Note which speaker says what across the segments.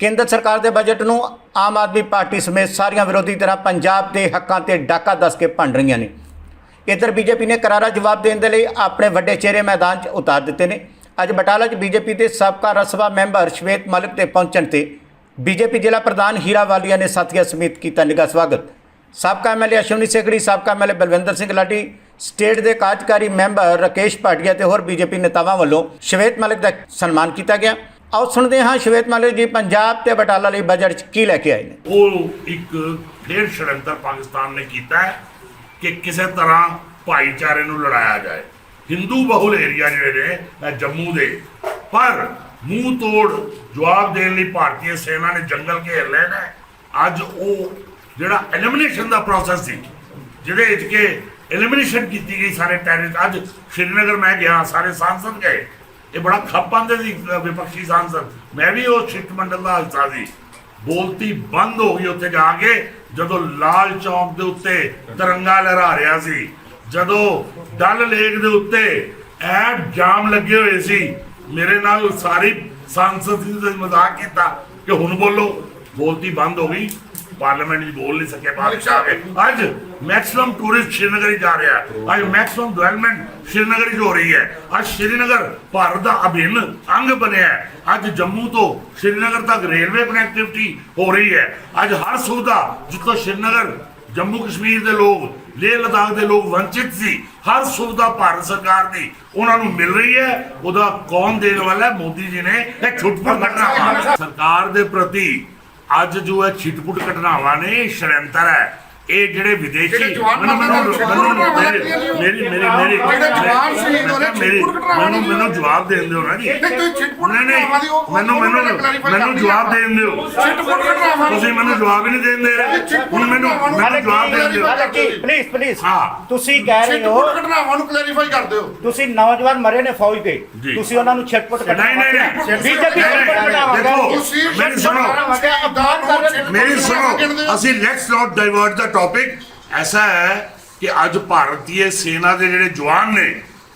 Speaker 1: ਕੇਂਦਰ ਸਰਕਾਰ ਦੇ ਬਜਟ ਨੂੰ ਆਮ ਆਦਮੀ ਪਾਰਟੀ ਸਮੇਤ ਸਾਰੀਆਂ ਵਿਰੋਧੀ ਧਿਰਾਂ ਪੰਜਾਬ ਦੇ ਹੱਕਾਂ ਤੇ ਡਾਕਾ ਦੱਸ ਕੇ ਭੰਡ ਰਹੀਆਂ ਨੇ। ਇੱਧਰ ਬੀਜੇਪੀ ਨੇ ਕਰਾਰਾ ਜਵਾਬ ਦੇਣ ਦੇ ਲਈ ਆਪਣੇ ਵੱਡੇ ਚਿਹਰੇ ਮੈਦਾਨ 'ਚ ਉਤਾਰ ਦਿੱਤੇ ਨੇ। ਅੱਜ ਬਟਾਲਾ 'ਚ ਬੀਜੇਪੀ ਦੇ ਸਾਬਕਾ ਰਾਜ ਸਭਾ ਮੈਂਬਰ ਸ਼ਵੇਤ ਮਲਿਕ ਦੇ ਪਹੁੰਚਣ ਤੇ ਬੀਜੇਪੀ ਜ਼ਿਲ੍ਹਾ ਪ੍ਰਧਾਨ ਹੀਰਾ ਵਾਲੀਆ ਨੇ ਸਾਥੀਆਂ ਸਮੇਤ ਕੀਤਾ ਨਿੱਘਾ ਸਵਾਗਤ। ਸਾਬਕਾ ਐਮਐਲਏ ਅਸ਼ਵਨੀ ਸੇਖੜੀ ਸਾਬਕਾ ਐਮਐਲਏ ਬਲਵਿੰਦਰ ਸਿੰਘ ਲਾਡੀ, ਸਟੇਟ ਦੇ ਕਾਰਜਕਾਰੀ ਮੈਂਬਰ ਰਕੇਸ਼ ਭਾਟੀਆ ਤੇ ਹੋਰ ਬੀਜੇਪੀ ਨੇਤਾਵਾਂ ਵੱਲੋਂ ਸ਼ਵੇਤ ਮਲਿਕ ਦਾ ਸਨਮਾਨ ਕੀਤਾ ਗਿਆ। ਆਓ ਸੁਣਦੇ ਹਾਂ ਸ਼ਵੇਤ ਮਲਿਕ ਜੀ, ਪੰਜਾਬ ਤੇ ਬਟਾਲਾ ਲਈ ਬਜਟ 'ਚ ਕੀ ਲੈ ਕੇ ਆਏ ਨੇ?
Speaker 2: ਉਹ ਇੱਕ ਫੇਰ ਸ਼ੜੰਤਰ ਪਾਕਿਸਤਾਨ ਨੇ ਕੀਤਾ ਹੈ ਕਿ ਕਿਸੇ ਤਰ੍ਹਾਂ ਭਾਈਚਾਰੇ ਨੂੰ ਲੜਾਇਆ ਜਾਏ। ਹਿੰਦੂ ਬਹੁਲ ਏਰੀਆ ਜਿਹੜੇ ਨੇ ਜੰਮੂ ਦੇ, ਪਰ ਮੂੰਹ ਤੋੜ ਜਵਾਬ ਦੇਣ ਲਈ ਭਾਰਤੀ ਸੈਨਾ ਨੇ ਜੰਗਲ ਘੇਰ ਲਏ ਨੇ ਅੱਜ ਉਹ ਜਿਹੜਾ ਐਲੀਮੀਨੇਸ਼ਨ ਦਾ ਪ੍ਰੋਸੈਸ ਸੀ, ਜਿਹਦੇ ਵਿੱਚ ਕਿ ਐਲੀਮੀਨੇਸ਼ਨ ਕੀਤੀ ਗਈ ਸਾਰੇ ਟੈਰਰਿਸਟ ਅੱਜ ਸ਼੍ਰੀਨਗਰ ਮੈਂ ਗਿਆ, ਸਾਰੇ ਸਾਂਸਦ ਗਏ ਇਹ ਬੜਾ ਖੱਪਾਂਦੇ ਸੀ ਵਿਪਕਸ਼ੀ ਸਾਂਸਦ। ਮੈਂ ਵੀ ਉਹ ਸ਼ਿਸ਼ਟ ਮੰਡਲ ਦਾ ਹਿੱਸਾ ਸੀ। ਬੋਲਤੀ ਬੰਦ ਹੋ ਗਈ ਉੱਥੇ ਜਾ ਕੇ, ਜਦੋਂ ਲਾਲ ਚੌਂਕ ਦੇ ਉੱਤੇ ਤਿਰੰਗਾ ਲਹਿਰਾ ਰਿਹਾ ਸੀ। ਜਦੋਂ ਡਲ ਲੇਕ ਦੇ ਉੱਤੇ ਐ ਜਾਮ ਲੱਗੇ ਹੋਏ ਸੀ, ਮੇਰੇ ਨਾਲ ਸਾਰੀ ਸੰਸਦ ਸੀ ਤੇ ਮਜ਼ਾਕ ਕੀਤਾ ਕਿ ਹੁਣ ਬੋਲੋ। ਬੋਲਤੀ ਬੰਦ ਹੋ ਗਈ। ਪਾਰਲੀਮੈਂਟ ਵੀ ਬੋਲ ਨਹੀਂ ਸਕੇ ਬਾਦਸ਼ਾਹ ਕੇ ਅੱਜ ਮੈਕਸਿਮਮ ਟੂਰਿਸਟ ਸ਼੍ਰੀਨਗਰ ਹੀ ਜਾ ਰਿਹਾ ਅੱਜ ਮੈਕਸਿਮਮ ਡਿਵੈਲਪਮੈਂਟ ਸ਼੍ਰੀਨਗਰ ਹੀ ਹੋ ਰਹੀ ਹੈ। ਅੱਜ ਸ਼੍ਰੀਨਗਰ ਭਾਰਤ ਦਾ ਅਭਿੰਨ ਅੰਗ ਬਣਿਆ ਹੈ। ਅੱਜ ਜੰਮੂ ਤੋਂ ਸ਼੍ਰੀਨਗਰ ਤੱਕ ਰੇਲਵੇ ਕਨੈਕਟੀਵਿਟੀ ਹੋ ਰਹੀ ਹੈ। ਅੱਜ ਹਰ ਸੁਵਿਧਾ ਜਿੱਥੋਂ ਸ਼੍ਰੀਨਗਰ, ਜੰਮੂ ਕਸ਼ਮੀਰ ਦੇ ਲੋਕ, ਲੇਹ ਲਦਾਖ ਦੇ ਲੋਕ ਵੰਚਿਤ ਸੀ, ਹਰ ਸੁਵਿਧਾ ਭਾਰਤ ਸਰਕਾਰ ਦੀ ਉਹਨਾਂ ਨੂੰ ਮਿਲ ਰਹੀ ਹੈ। ਉਹਦਾ ਕੌਣ ਦੇਣ ਵਾਲਾ ਮੋਦੀ ਜੀ ਨੇ ਇਹ ਛੁੱਟਪੁੱਟ ਘਟਨਾਵਾਂ ਸਰਕਾਰ ਦੇ ਪ੍ਰਤੀ ਅੱਜ ਜੋ ਇਹ ਛਿਟਪੁੱਟ ਘਟਨਾਵਾਂ ਨੇ ਇਹ ਹੈ। ਇਹ ਜਿਹੜੇ ਵਿਦੇਸ਼ੀ ਮੇਰੀ ਮੇਰੀ ਮੇਰੀ ਮੇਰੀ
Speaker 3: ਜਿਹੜੇ ਜਵਾਨ ਸ਼ਹੀਦ ਹੋ ਰਹੇ,
Speaker 2: ਮੇਰੀ
Speaker 3: ਛਿਟਪੁੱਟ ਘਟਨਾਵਾਂ
Speaker 2: ਮੈਨੂੰ ਮੈਨੂੰ ਜਵਾਬ ਦੇਣ ਦਿਓ ਨਾ ਜੀ
Speaker 3: ਨਹੀਂ,
Speaker 2: ਨਹੀਂ, ਮੈਨੂੰ ਮੈਨੂੰ ਮੈਨੂੰ ਜਵਾਬ। ਦੇਣ ਦਿਓ ਤੁਸੀਂ ਮੈਨੂੰ ਜਵਾਬ ਹੀ ਨਹੀਂ ਦੇਣ ਦੇ ਰਹੇ ਹੁਣ ਮੈਨੂੰ ਮੈਨੂੰ ਜਵਾਬ ਦੇਣ ਦਿਓ
Speaker 1: ਪਲੀਜ਼ ਪਲੀਜ਼
Speaker 2: ਹਾਂ।
Speaker 1: ਤੁਸੀਂ ਕਹਿ ਰਹੇ ਹੋ
Speaker 3: ਛਿਟਪੁੱਟ ਘਟਨਾਵਾਂ ਨੂੰ ਕਲੈਰੀਫਾਈ ਕਰ ਦਿਓ
Speaker 1: ਤੁਸੀਂ ਨੌਜਵਾਨ ਮਰੇ ਨੇ ਫੌਜ ਦੇ। ਤੁਸੀਂ ਉਹਨਾਂ ਨੂੰ ਛਟਪਟ ਕਰਨਾ
Speaker 2: ਨਹੀਂ, ਨਹੀਂ, ਨਹੀਂ।
Speaker 1: ਬੀਜੇਪੀ ਬਣਾਵਾਂਗਾ
Speaker 2: ਦੇਖੋ,
Speaker 3: ਤੁਸੀਂ
Speaker 2: ਮੇਰੀ ਸੁਣੋ। ਮੇਰੀ ਸੁਣੋ ਅਸੀਂ let's not divert the topic ਐਸਾ ਹੈ ਕਿ ਅੱਜ ਭਾਰਤੀ ਸੈਨਾ ਦੇ ਜਿਹੜੇ ਜਵਾਨ ਨੇ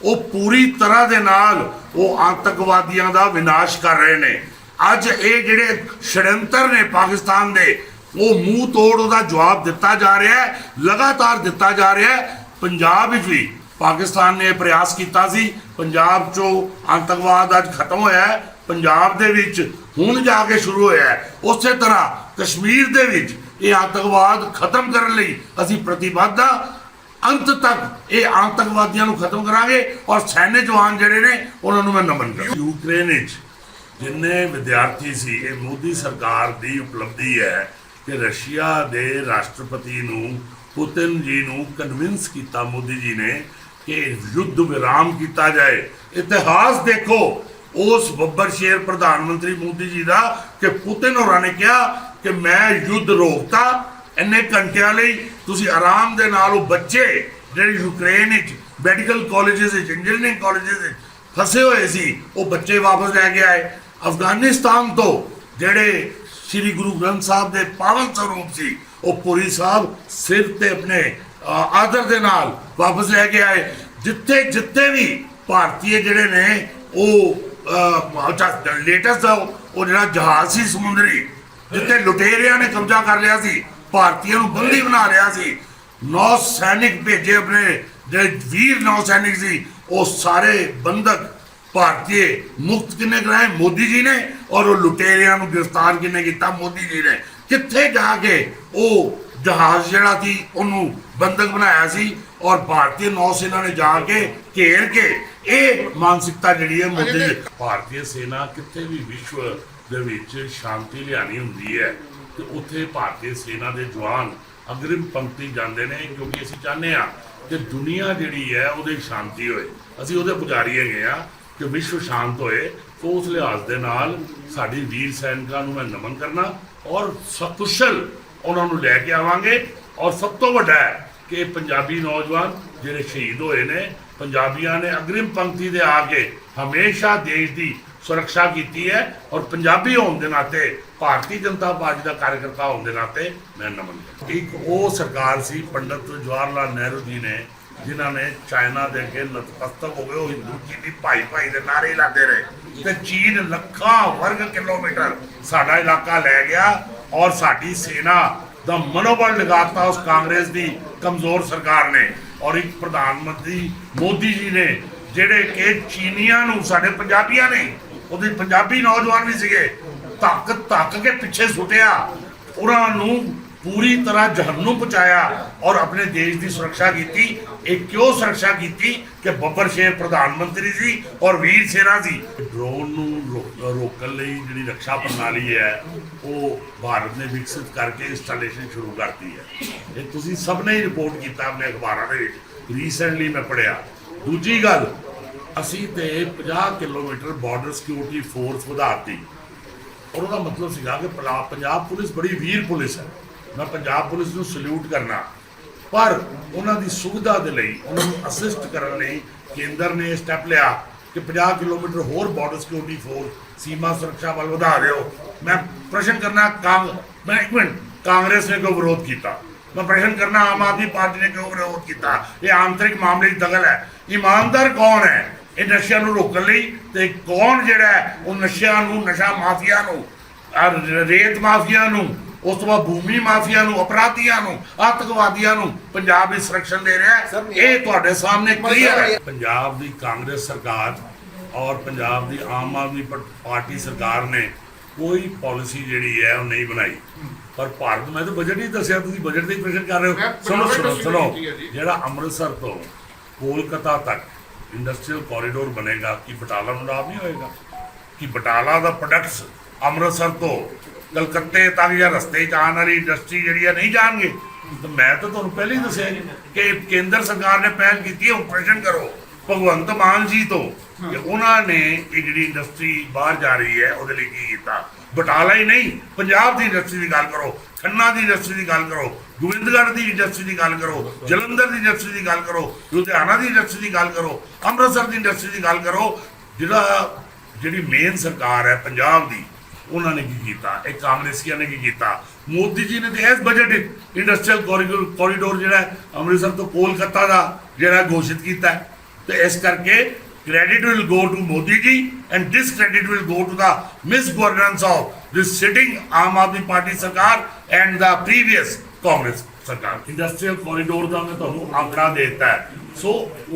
Speaker 2: ਉਹ ਪੂਰੀ ਤਰ੍ਹਾਂ ਦੇ ਨਾਲ ਉਹ ਆਤੰਕਵਾਦੀਆਂ ਦਾ ਵਿਨਾਸ਼ ਕਰ ਰਹੇ ਨੇ ਅੱਜ ਇਹ ਜਿਹੜੇ ਛੜੰਤਰ ਨੇ ਪਾਕਿਸਤਾਨ ਦੇ ਉਹ ਮੂੰਹ ਤੋੜ ਉਹਦਾ ਜਵਾਬ ਦਿੱਤਾ ਜਾ ਰਿਹਾ ਹੈ ਲਗਾਤਾਰ ਦਿੱਤਾ ਜਾ ਰਿਹਾ ਹੈ ਪੰਜਾਬ ਵਿੱਚ ਵੀ ਪਾਕਿਸਤਾਨ ਨੇ ਇਹ ਪ੍ਰਯਾਸ ਕੀਤਾ ਸੀ ਪੰਜਾਬ 'ਚੋਂ ਆਤੰਕਵਾਦ ਅੱਜ ਖਤਮ ਹੋਇਆ ਹੈ ਪੰਜਾਬ ਦੇ ਵਿੱਚ ਹੁਣ ਜਾ ਕੇ ਸ਼ੁਰੂ ਹੋਇਆ ਹੈ ਉਸੇ ਤਰ੍ਹਾਂ ਕਸ਼ਮੀਰ ਦੇ ਵਿੱਚ ਇਹ ਆਤੰਕਵਾਦ ਖਤਮ ਕਰਨ ਲਈ ਅਸੀਂ ਪ੍ਰਤੀਬੱਧ ਹਾਂ ਅੰਤ ਤੱਕ ਇਹ ਆਤੰਕਵਾਦੀਆਂ ਨੂੰ ਖਤਮ ਕਰਾਂਗੇ ਔਰ ਸੈਨਿਕ ਜਵਾਨ ਜਿਹੜੇ ਨੇ, ਉਹਨਾਂ ਨੂੰ ਮੈਂ ਨਮਨ ਕਰਾਂ ਯੂਕਰੇਨ ਵਿੱਚ ਜਿੰਨੇ ਵਿਦਿਆਰਥੀ ਸੀ, ਇਹ ਮੋਦੀ ਸਰਕਾਰ ਦੀ ਉਪਲਬਧੀ ਹੈ ਕਿ ਰਸ਼ੀਆ ਦੇ ਰਾਸ਼ਟਰਪਤੀ ਨੂੰ, ਪੁਤਿਨ ਜੀ ਨੂੰ ਕਨਵਿੰਸ ਕੀਤਾ, ਮੋਦੀ ਜੀ ਨੇ ਕਿ ਯੁੱਧ ਵਿਰਾਮ ਕੀਤਾ ਜਾਏ। ਇਤਿਹਾਸ ਦੇਖੋ, ਉਸ ਬੱਬਰ ਸ਼ੇਰ ਪ੍ਰਧਾਨ ਮੰਤਰੀ ਮੋਦੀ ਜੀ ਦਾ ਕਿ ਪੁਤਿਨ ਹੋਰਾਂ ਨੇ ਕਿਹਾ ਕਿ ਮੈਂ ਯੁੱਧ ਰੋਕਤਾ ਇੰਨੇ ਘੰਟਿਆਂ ਲਈ। ਤੁਸੀਂ ਆਰਾਮ ਦੇ ਨਾਲ ਉਹ ਬੱਚੇ ਜਿਹੜੇ ਯੂਕਰੇਨ ਵਿੱਚ ਮੈਡੀਕਲ ਕਾਲਜਸ ਵਿੱਚ ਇੰਜੀਨੀਅਰਿੰਗ ਕਾਲਜਸ ਵਿੱਚ ਫਸੇ ਹੋਏ ਸੀ, ਉਹ ਬੱਚੇ ਵਾਪਸ ਲੈ ਕੇ ਆਏ। ਅਫਗਾਨਿਸਤਾਨ ਤੋਂ ਜਿਹੜੇ ਸ੍ਰੀ ਗੁਰੂ ਗ੍ਰੰਥ ਸਾਹਿਬ ਦੇ ਪਾਵਨ ਸਰੂਪ ਸੀ, ਉਹ ਪੁਰੀ ਸਾਹਿਬ ਸਿਰ ਤੇ ਆਪਣੇ ਆਦਰ ਦੇ ਨਾਲ ਵਾਪਸ ਲੈ ਕੇ ਆਏ। ਜਿੱਥੇ ਜਿੱਥੇ ਵੀ ਭਾਰਤੀ ਜਿਹੜੇ ਨੇ, ਉਹ ਲੇਟੈਸਟ ਉਹ ਜਿਹੜਾ ਜਹਾਜ਼ ਸੀ ਸਮੁੰਦਰੀ ਜਿੱਥੇ ਲੁਟੇਰਿਆਂ ਨੇ ਕਬਜ਼ਾ ਕਰ ਲਿਆ ਸੀ ਭਾਰਤੀਆਂ ਨੂੰ ਬੰਦੀ ਬਣਾ ਲਿਆ ਸੀ। ਨੌ ਸੈਨਿਕ ਭੇਜੇ ਆਪਣੇ ਜਿਹੜੇ ਵੀਰ ਨੌ ਸੈਨਿਕ ਸੀ ਉਹ ਸਾਰੇ ਬੰਦਕ ਭਾਰਤੀ ਮੁਕਤ ਕਿਨੇ ਕਰਾਏ? ਮੋਦੀ ਜੀ ਨੇ। ਔਰ ਉਹ ਲੁਟੇਰਿਆਂ ਨੂੰ ਗ੍ਰਿਫਤਾਰ ਕਿਨੇ ਕੀਤਾ? ਮੋਦੀ ਜੀ ਨੇ। ਕਿੱਥੇ ਜਾ ਕੇ ਉਹ ਜਹਾਜ਼ ਜਿਹੜਾ ਸੀ ਉਹਨੂੰ ਬੰਦਕ ਬਣਾਇਆ ਸੀ ਔਰ ਭਾਰਤੀ ਨੌ ਸੈਨਾ ਨੇ ਜਾ ਕੇ ਘੇਰ ਕੇ ਇਹ ਮਾਨਸਿਕਤਾ ਜਿਹੜੀ ਹੈ ਮੋਦੀ ਭਾਰਤੀ ਸੈਨਾ ਕਿਤੇ ਵੀ ਵਿਸ਼ਵ ਦੇ ਵਿੱਚ ਸ਼ਾਂਤੀ ਲਿਆਣੀ ਹੁੰਦੀ ਹੈ। ਤੇ ਉੱਥੇ ਭਾਰਤੀ ਸੈਨਾ ਦੇ ਜਵਾਨ ਅਗਰਿਮ ਪੰਕਤੀ ਜਾਂਦੇ ਨੇ ਕਿਉਂਕਿ ਅਸੀਂ ਚਾਹੁੰਦੇ ਆ ਕਿ ਦੁਨੀਆ ਜਿਹੜੀ ਹੈ ਉਹਦੇ ਸ਼ਾਂਤੀ ਹੋਏ। ਅਸੀਂ ਉਹਦੇ ਪੁਜਾਰੀ ਹੈਗੇ ਆ ਕਿ ਵਿਸ਼ਵ ਸ਼ਾਂਤ ਹੋਏ। ਤੋਂ ਉਸ ਲਿਹਾਜ਼ ਦੇ ਨਾਲ ਸਾਡੀ ਵੀਰ ਸੈਨਿਕਾਂ ਨੂੰ ਮੈਂ ਨਮਨ ਕਰਨਾ ਔਰ ਸਕੁਸ਼ਲ ਉਹਨਾਂ ਨੂੰ ਲੈ ਕੇ ਆਵਾਂਗੇ। ਔਰ ਸਭ ਤੋਂ ਵੱਡਾ ਹੈ ਕਿ ਪੰਜਾਬੀ ਨੌਜਵਾਨ ਜਿਹੜੇ ਸ਼ਹੀਦ ਹੋਏ ਨੇ, ਪੰਜਾਬੀਆਂ ਨੇ ਅਗਰਿਮ ਪੰਕਤੀ ਦੇ ਆ ਕੇ ਹਮੇਸ਼ਾ ਦੇਸ਼ ਦੀ ਸੁਰੱਖਿਆ ਕੀਤੀ ਹੈ ਔਰ ਪੰਜਾਬੀ ਹੋਣ ਦੇ ਨਾਤੇ, ਭਾਰਤੀ ਜਨਤਾ ਪਾਰਟੀ ਦਾ ਕਾਰਜਕਰਤਾ ਹੋਣ ਦੇ ਨਾਤੇ ਮੈਂ ਨਮਨ ਕਰਦਾ ਇੱਕ ਉਹ ਸਰਕਾਰ ਸੀ ਪੰਡਤ ਜਵਾਹਰ ਲਾਲ ਨਹਿਰੂ ਜੀ ਨੇ, ਜਿਨ੍ਹਾਂ ਨੇ ਚਾਈਨਾ ਦੇ ਅੱਗੇ ਨਤਮਸਤਕ ਹੋ ਗਏ, ਉਹ ਹਿੰਦੂ ਚੀਨੀ ਭਾਈ ਭਾਈ ਦੇ ਨਾਰੇ ਲਾਉਂਦੇ ਰਹੇ। ਤੇ ਚੀਨ ਲੱਖਾਂ ਵਰਗ ਕਿਲੋਮੀਟਰ ਸਾਡਾ ਇਲਾਕਾ ਲੈ ਗਿਆ ਔਰ ਸਾਡੀ ਸੈਨਾ ਦਾ ਮਨੋਬਲ ਲਗਾਤਾ ਉਸ ਕਾਂਗਰਸ ਦੀ ਕਮਜ਼ੋਰ ਸਰਕਾਰ ਨੇ। ਔਰ ਇੱਕ ਪ੍ਰਧਾਨ ਮੰਤਰੀ ਮੋਦੀ ਜੀ ਨੇ, ਜਿਹੜੇ ਕਿ ਚੀਨੀਆਂ ਨੂੰ, ਸਾਡੇ ਪੰਜਾਬੀਆਂ ਨੇ ਉਹਦੇ ਪੰਜਾਬੀ ਨੌਜਵਾਨ ਵੀ ਸੀਗੇ। ਧੱਕ ਧੱਕ ਕੇ ਪਿੱਛੇ ਸੁੱਟਿਆ। ਉਹਨਾਂ ਨੂੰ ਪੂਰੀ ਤਰ੍ਹਾਂ ਜਹੰਨਮ ਪਹੁੰਚਾਇਆ ਔਰ ਆਪਣੇ ਦੇਸ਼ ਦੀ ਸੁਰੱਖਿਆ ਕੀਤੀ। ਇਹ ਕਿਉਂ ਸੁਰੱਖਿਆ ਕੀਤੀ? ਕਿ ਬੱਬਰ ਸ਼ੇਰ ਪ੍ਰਧਾਨ ਮੰਤਰੀ ਸੀ ਔਰ ਵੀਰ ਸੇਰਾ ਸੀ। ਡਰੋਨ ਨੂੰ ਰੋ- ਰੋਕਣ ਲਈ ਜਿਹੜੀ ਰੱਖਿਆ ਪ੍ਰਣਾਲੀ ਹੈ, ਉਹ ਭਾਰਤ ਨੇ ਵਿਕਸਿਤ ਕਰਕੇ ਇੰਸਟਾਲੇਸ਼ਨ ਸ਼ੁਰੂ ਕਰਤੀ ਹੈ। ਇਹ ਤੁਸੀਂ ਸਭ ਨੇ ਹੀ ਰਿਪੋਰਟ ਕੀਤਾ ਆਪਣੇ ਅਖਬਾਰਾਂ ਦੇ ਵਿੱਚ। ਰੀਸੈਂਟਲੀ ਮੈਂ ਪੜਿਆ ਦੂਜੀ ਗੱਲ ਅਸੀਂ ਤੇ 50 ਕਿਲੋਮੀਟਰ ਬਾਰਡਰ ਸਿਕਿਉਰਿਟੀ ਫੋਰਸ ਵਧਾਤੀ। ਔਰ ਉਹਦਾ ਮਤਲਬ ਸੀਗਾ ਕਿ ਪਲਾ- ਪੰਜਾਬ ਪੁਲਿਸ ਬੜੀ ਵੀਰ ਪੁਲਿਸ ਹੈ। ਮੈਂ ਪੰਜਾਬ ਪੁਲਿਸ ਨੂੰ ਸਲੂਟ ਕਰਨਾ। ਪਰ ਉਹਨਾਂ ਦੀ ਸੁਵਿਧਾ ਦੇ ਲਈ, ਉਹਨਾਂ ਨੂੰ ਅਸਿਸਟ ਕਰਨ ਲਈ ਕੇਂਦਰ ਨੇ ਸਟੈਪ ਲਿਆ ਕਿ 50 ਕਿਲੋਮੀਟਰ ਹੋਰ ਬਾਰਡਰ ਸਿਕਿਉਰਿਟੀ ਫੋਰਸ ਸੀਮਾ ਸੁਰੱਖਿਆ ਬਲ ਵਧਾ ਦਿਓ। ਮੈਂ ਪ੍ਰਸ਼ਨ ਕਰਨਾ, ਕਾਂਗ, ਮੈਂ ਇੱਕ ਮਿੰਟ, ਕਾਂਗਰਸ ਨੇ ਕਿਉਂ ਵਿਰੋਧ ਕੀਤਾ? ਮੈਂ ਪ੍ਰਸ਼ਨ ਕਰਨਾ, ਆਮ ਆਦਮੀ ਪਾਰਟੀ ਨੇ ਕਿਉਂ ਵਿਰੋਧ ਕੀਤਾ? ਇਹ ਆਂਤਰਿਕ ਮਾਮਲੇ ਦੀ ਦਖਲ ਹੈ। ਇਮਾਨਦਾਰ ਕੌਣ ਹੈ? ਇਹ ਨਸ਼ਿਆਂ ਨੂੰ ਰੋਕਣ ਲਈ ਤੇ ਕੌਣ ਜਿਹੜਾ ਹੈ ਉਹ ਨਸ਼ਿਆਂ ਨੂੰ ਨਸ਼ਾ ਮਾਫੀਆ ਨੂੰ ਰੇਤ ਮਾਫੀਆ ਨੂੰ ਉਸ ਤੋਂ ਬਾਅਦ ਭੂਮੀ ਮਾਫੀਆ ਨੂੰ ਅਪਰਾਧੀਆਂ ਨੂੰ ਆਤੰਕਵਾਦੀਆਂ ਨੂੰ ਪੰਜਾਬ ਵਿੱਚ ਸੰਰਕਸ਼ਣ ਦੇ ਰਿਹਾ ਹੈ। ਇਹ ਤੁਹਾਡੇ ਸਾਹਮਣੇ ਕਲੀਅਰ ਹੈ। ਪੰਜਾਬ ਦੀ ਕਾਂਗਰਸ ਸਰਕਾਰ ਔਰ ਪੰਜਾਬ ਦੀ ਆਮ ਆਦਮੀ ਪਾਰਟੀ ਸਰਕਾਰ ਨੇ ਕੋਈ ਪਾਲਿਸੀ ਜਿਹੜੀ ਹੈ ਉਹ ਨਹੀਂ ਬਣਾਈ। ਪਰ ਭਾਰਤ ਮੈਂ ਤਾਂ ਬਜਟ ਨਹੀਂ ਦੱਸਿਆ ਤੁਸੀਂ ਬਜਟ ਦੇ ਪ੍ਰਸ਼ਨ ਕਰ ਰਹੇ ਹੋ। ਸੁਣੋ ਸੁਣੋ
Speaker 3: ਹੈ।
Speaker 2: ਜਿਹੜਾ ਅੰਮ੍ਰਿਤਸਰ ਤੋਂ ਕੋਲਕਾਤਾ ਤੱਕ ਇੰਡਸਟਰੀਅਲ ਕੋਰੀਡੋਰ ਬਣੇਗਾ, ਕਿ ਬਟਾਲਾ ਨੂੰ ਲਾਭ ਨਹੀਂ ਹੋਏਗਾ? ਕਿ ਬਟਾਲਾ ਦਾ ਪ੍ਰੋਡਕਟਸ ਅੰਮ੍ਰਿਤਸਰ ਤੋਂ ਕਲਕੱਤੇ ਤੱਕ ਜਾਂ ਰਸਤੇ 'ਚ ਆਉਣ ਵਾਲੀ ਇੰਡਸਟਰੀ ਜਿਹੜੀ ਆ ਨਹੀਂ ਜਾਣਗੇ? ਤਾਂ ਮੈਂ ਤਾਂ ਤੁਹਾਨੂੰ ਪਹਿਲਾਂ ਹੀ ਦੱਸਿਆ ਜੀ ਕਿ ਕੇਂਦਰ ਸਰਕਾਰ ਨੇ ਪਹਿਲ ਕੀਤੀ ਹੈ ਆਪਰੇਸ਼ਨ ਕਰੋ। ਭਗਵੰਤ ਮਾਨ ਜੀ ਤੋਂ ਕਿ ਉਹਨਾਂ ਨੇ ਇਹ ਜਿਹੜੀ ਇੰਡਸਟਰੀ ਬਾਹਰ ਜਾ ਰਹੀ ਹੈ ਉਹਦੇ ਲਈ ਕੀ ਕੀਤਾ? ਬਟਾਲਾ ਹੀ ਨਹੀਂ ਪੰਜਾਬ ਦੀ ਇੰਡਸਟਰੀ ਦੀ ਗੱਲ ਕਰੋ ਖੰਨਾ ਦੀ ਇੰਡਸਟਰੀ ਦੀ ਗੱਲ ਕਰੋ ਗੋਬਿੰਦਗੜ੍ਹ ਦੀ ਇੰਡਸਟਰੀ ਦੀ ਗੱਲ ਕਰੋ ਜਲੰਧਰ ਦੀ ਇੰਡਸਟਰੀ ਦੀ ਗੱਲ ਕਰੋ ਲੁਧਿਆਣਾ ਦੀ ਇੰਡਸਟਰੀ ਦੀ ਗੱਲ ਕਰੋ ਅੰਮ੍ਰਿਤਸਰ ਦੀ ਇੰਡਸਟਰੀ ਦੀ ਗੱਲ ਕਰੋ ਜਿਹੜਾ ਜਿਹੜੀ ਮੇਨ ਸਰਕਾਰ ਹੈ ਪੰਜਾਬ ਦੀ ਉਹਨਾਂ ਨੇ ਕੀ ਕੀਤਾ? ਇਹ ਕਾਂਗਰਸੀਆਂ ਨੇ ਕੀ ਕੀਤਾ? ਮੋਦੀ ਜੀ ਨੇ ਤੇ ਇਸ ਬਜਟ ਇੰਡਸਟਰੀਅਲ ਕੋਰੀਡੋਰ ਜਿਹੜਾ ਅੰਮ੍ਰਿਤਸਰ ਤੋਂ ਕੋਲਕਾਤਾ ਦਾ ਜਿਹੜਾ ਘੋਸ਼ਿਤ ਕੀਤਾ ਹੈ। ਤੇ ਇਸ ਕਰਕੇ credit will go to Modi ji and discredit will go to the misgovernance of this sitting Aam Aadmi Party Sarkar and the previous Congress ਸਰਕਾਰ ਇੰਡਸਟਰੀਅਲ ਕੋਰੀਡੋਰ ਦਾ ਮੈਂ ਤੁਹਾਨੂੰ ਆંકੜਾ ਦੇ ਦਿੱਤਾ ਹੈ ਸੋ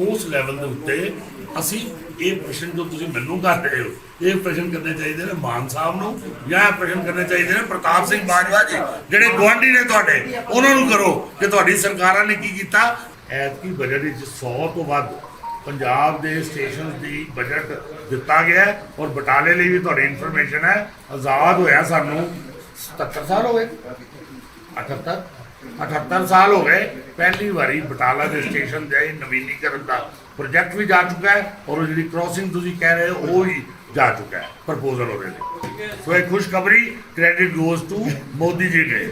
Speaker 2: ਉਸ ਲੈਵਲ ਦੇ ਉੱਤੇ ਅਸੀਂ ਇਹ ਪ੍ਰਸ਼ਨ ਜੋ ਤੁਸੀਂ ਮੈਨੂੰ ਕਰ ਰਹੇ ਹੋ ਇਹ ਪ੍ਰਸ਼ਨ ਕਰਨੇ ਚਾਹੀਦੇ ਨੇ ਮਾਨ ਸਾਹਿਬ ਨੂੰ ਜਾਂ ਇਹ ਪ੍ਰਸ਼ਨ ਕਰਨੇ ਚਾਹੀਦੇ ਨੇ ਪ੍ਰਤਾਪ ਸਿੰਘ ਬਾਜਵਾ ਜੀ ਜਿਹੜੇ ਗਵਾਂਢੀ ਨੇ ਤੁਹਾਡੇ ਉਹਨਾਂ ਨੂੰ ਕਰੋ ਕਿ ਤੁਹਾਡੀ ਸਰਕਾਰਾਂ ਨੇ ਕੀ ਕੀਤਾ ਐਤਕੀ ਬਜਟ ਵਿੱਚ 100 ਤੋਂ ਵੱਧ ਪੰਜਾਬ ਦੇ ਸਟੇਸ਼ਨ ਦੀ ਬਜਟ ਦਿੱਤਾ ਗਿਆ ਹੈ ਔਰ ਬਟਾਲੇ ਲਈ ਵੀ ਤੁਹਾਡੀ ਇਨਫੋਰਮੇਸ਼ਨ ਹੈ। ਆਜ਼ਾਦ ਹੋਇਆ ਸਾਨੂੰ 77 ਸਾਲ ਹੋ ਗਏ। 78 78 ਸਾਲ ਹੋ ਗਏ। ਪਹਿਲੀ ਵਾਰੀ ਬਟਾਲਾ ਦੇ ਸਟੇਸ਼ਨ ਦੇ ਨਵੀਨੀਕਰਨ ਦਾ ਪ੍ਰੋਜੈਕਟ ਵੀ ਜਾ ਚੁੱਕਾ ਹੈ ਔਰ ਜਿਹੜੀ ਕ੍ਰਾਸਿੰਗ ਤੁਸੀਂ ਕਹਿ ਰਹੇ ਹੋ, ਉਹ ਵੀ ਜਾ ਚੁੱਕਾ ਹੈ ਪ੍ਰਪੋਜ਼ਲ ਉਹਦੇ ਲਈ ਸੋ ਇਹ ਖੁਸ਼ਖਬਰੀ credit goes to Modi ji ਨੇ